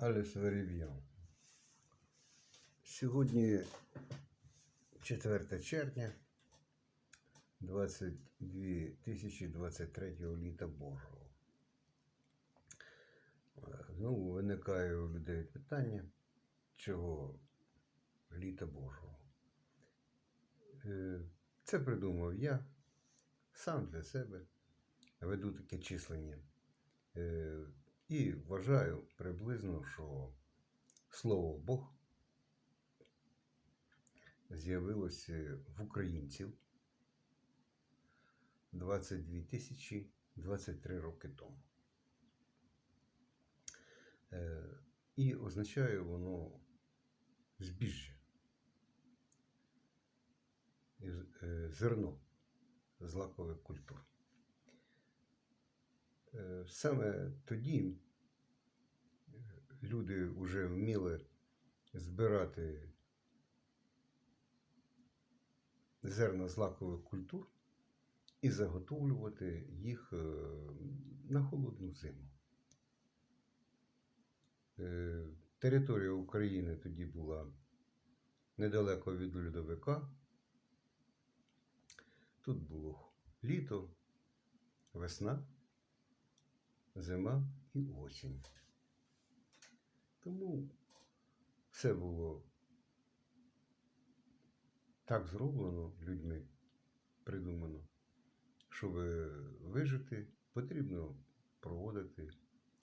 Аліс Вереб'ян. Сьогодні 4 червня 2023 літа Божого. Е, Знову виникає у людей питання, чого літа Божого. Е, Це придумав я сам для себе. Веду таке числення. Е, І вважаю приблизно, що слово Бог з'явилося в українців 22 тисячі 23 роки тому. Е, І означає воно збіжжя, з- е, зерно злакових культур. Е, Саме тоді е, люди вже вміли збирати зерна злакових культур і заготовлювати їх е, на холодну зиму. Е, Територія України тоді була недалеко від льодовика. Тут було літо, весна, зима і осінь. Тому все було так зроблено людьми, придумано, щоб вижити, потрібно проводити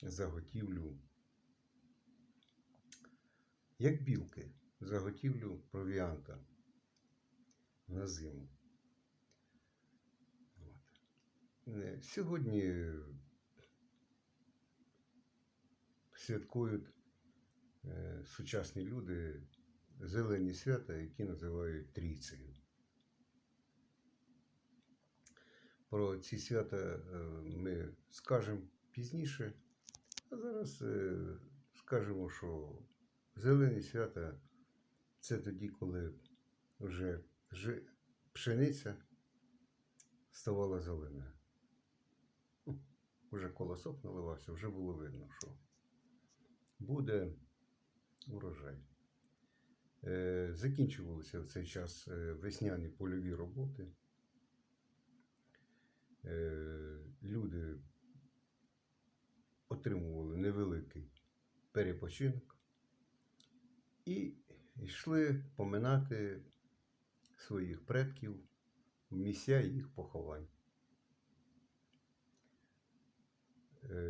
заготівлю, як білки, заготівлю провіанта на зиму. Е, Сьогодні святкують сучасні люди зелені свята, які називають трійцею. Про ці свята е, ми скажемо пізніше, а зараз е, скажемо, що зелені свята це тоді, коли вже пшениця ставала зеленою. Уже колосок наливався, вже було видно, що буде урожай. Е, Закінчувалися в цей час е, весняні польові роботи. Е, Люди отримували невеликий перепочинок і йшли поминати своїх предків в місця їх поховань.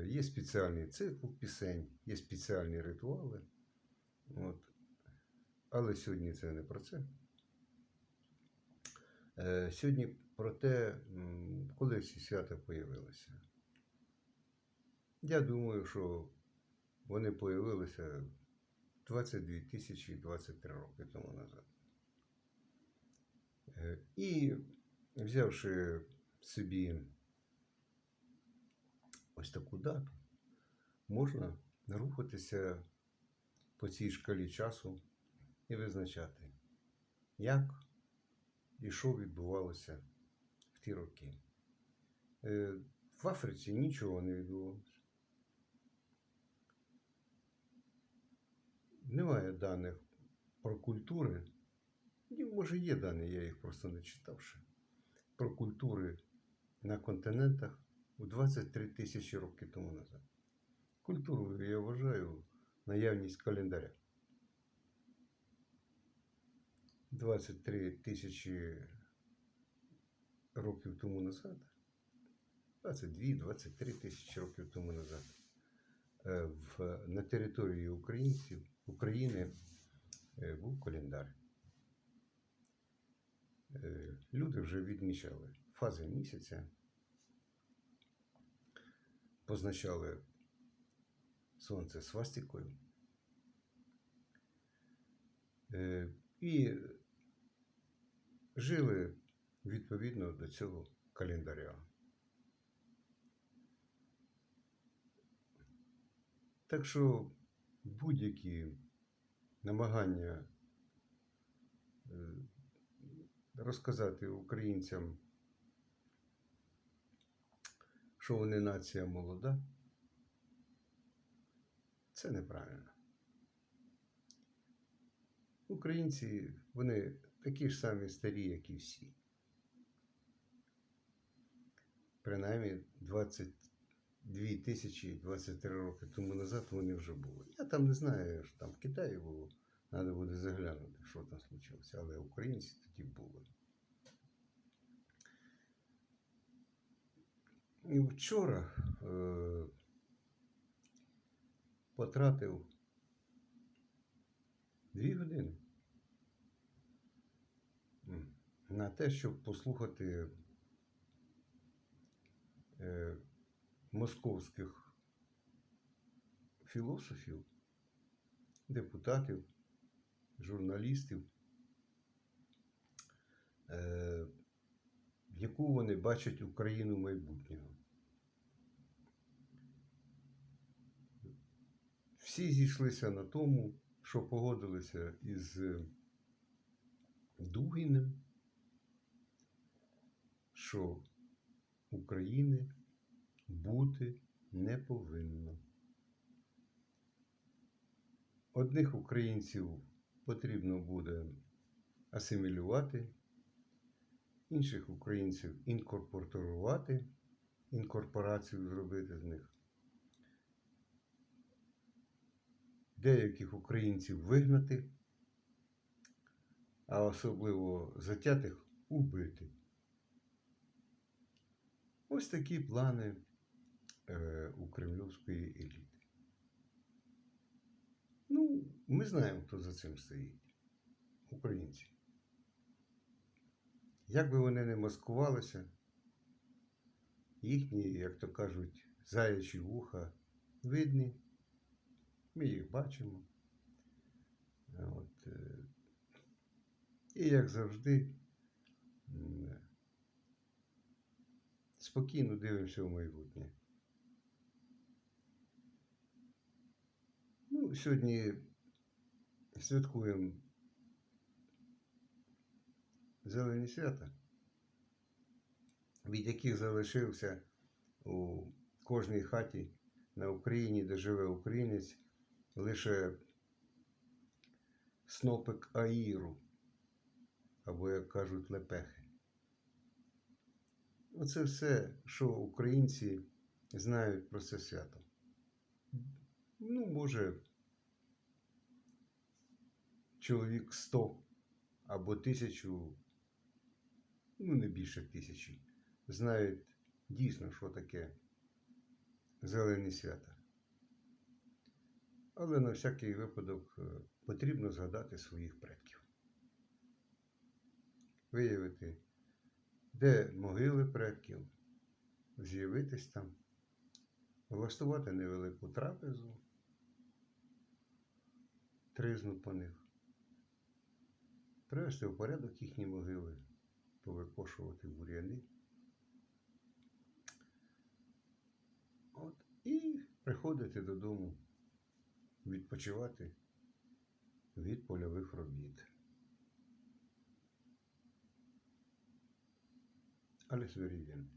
Є спеціальний цикл пісень, є спеціальні ритуали. От. Але сьогодні це не про це. Е, Сьогодні про те, коли ці свята появилися. Я думаю, що вони появилися 22 тисячі 23 роки тому назад. Е, І взявши собі ось таку дату, можна рухатися по цій шкалі часу і визначати, як і що відбувалося в ті роки. Е, В Африці нічого не відбувалося. Немає даних про культури. Може, є дані, я їх просто не читавши. Про культури на континентах у 23 тисячі років тому назад. Культурою я вважаю наявність календаря. 23 тисячі років тому назад, 22-23 тисячі років тому назад, е, в, на території українців, України е, був календар. Е, Люди вже відмічали фази місяця, позначали сонце свастикою. Е, І жили відповідно до цього календаря. Так що будь-які намагання е, розказати українцям, що вони нація молода, це неправильно. Українці, вони такі ж самі старі, як і всі. Принаймні 22 тисячі 23 роки тому назад вони вже були. Я там не знаю, що там в Китаї було. Треба буде заглянути, що там случилося. Але українці тоді були. І вчора е, потратив дві години на те, щоб послухати е, московських філософів, депутатів, журналістів, е, яку вони бачать Україну майбутнього. Всі зійшлися на тому, що погодилися із Дугіним, що України бути не повинно. Одних українців потрібно буде асимілювати, інших українців інкорпорувати, інкорпорацію зробити з них. Деяких українців вигнати, а особливо затятих убити. Ось такі плани е, у кремлівської еліти. Ну, ми знаємо, хто за цим стоїть. Українці. Як би вони не маскувалися, їхні, як то кажуть, заячі вуха видні. Ми їх бачимо. От, е, і як завжди, спокійно дивимося в майбутнє. Ну, сьогодні святкуємо зелені свята, від яких залишився у кожній хаті на Україні, де живе українець, лише снопик аїру, або, як кажуть, лепехи. Оце все, що українці знають про це свято. Ну, може, чоловік 100 або тисячу, ну не більше тисячі, знають дійсно, що таке зелені свята. Але на всякий випадок е, потрібно згадати своїх предків. Виявити, де могили предків, з'явитись там, влаштувати невелику трапезу, тризну по них, привести в порядок їхні могили, повикошувати бур'яни. От, і приходити додому, відпочивати від польових робіт. würde ich